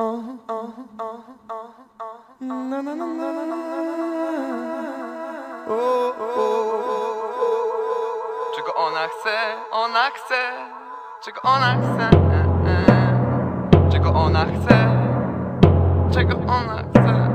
Czego ona chce, ona chce. Czego ona chce. Czego ona chce? Czego ona chce?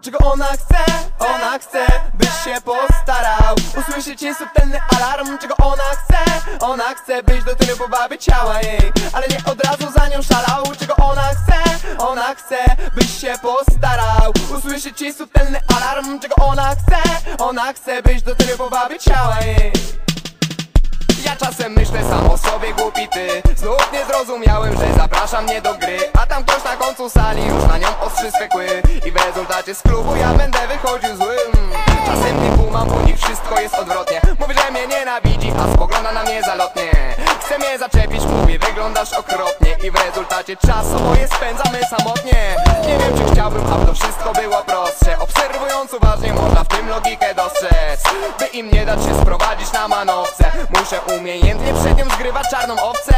Czego ona chce, ona chce Byś się postarał Usłyszeć jej subtelny alarm Czego ona chce, ona chce Byś do tylu pobawy ciała jej. Ale nie od razu za nią szalał Czego ona chce, ona chce Byś się postarał. Usłyszeć jej subtelny alarm Czego ona chce, ona chce Byś do tylu pobawy ciała jej. Ja czasem myślę sam o sobie głupi ty. Znów nie zrozumiałem, że zaprasza mnie do gry. A tam ktoś na końcu sali już na nią ostrzy swe kły. I w rezultacie z klubu ja będę wychodził złym. Czasem nie kumam, u nich wszystko jest odwrotnie. Mówi, że mnie nienawidzi, a spogląda na mnie zalotnie. Chce mnie zaczepić, mówi, wyglądasz okropnie. I w rezultacie czas oboje spędzamy samotnie. Nie wiem, czy chciałbym, aby to wszystko było prostsze. Obserwując uważnie, można w tym logikę dostrzec. By im nie dać się sprowadzić na manowce Muszę umiejętnie przed nią zgrywać czarną owcę.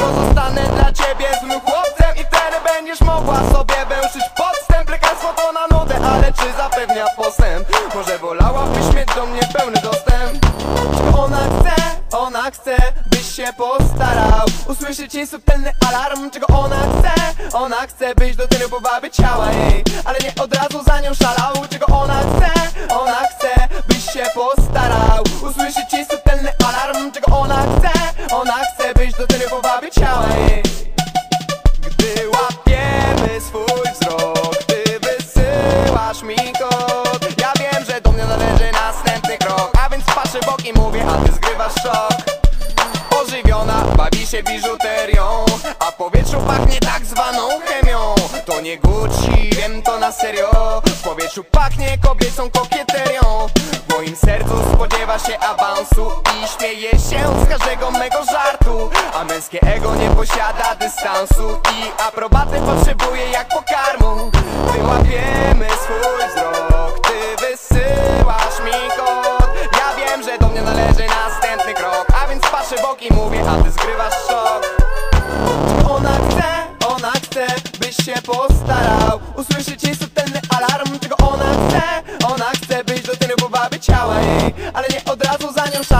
Pozostanę dla ciebie złym chłopcem I wtedy będziesz mogła sobie węszyć podstęp. Lekarstwo to na nudę, ale czy zapewnia postęp? Wolałabyś mieć do mnie pełny dostęp? Ona chce, ona chce, byś się postarał. Usłyszeć jej subtelny alarm Czego ona chce, ona chce Byś do tylu pobawy ciała jej. Ale nie od razu za nią szalał Czego ona chce a ty zgrywasz szok. Ożywiona, bawi się biżuterią A powietrzu pachnie tak zwaną chemią. To nie Gucci, wiem to na serio. W powietrzu pachnie kobiecą kokieterią W moim sercu spodziewa się awansu I śmieje się z każdego mego żartu. A męskie ego nie posiada dystansu I aprobaty byś się postarał Usłyszeć jej subtelny alarm Tylko ona chce, ona chce być do tylu, bo baby ciała jej Ale nie od razu za nią szaleć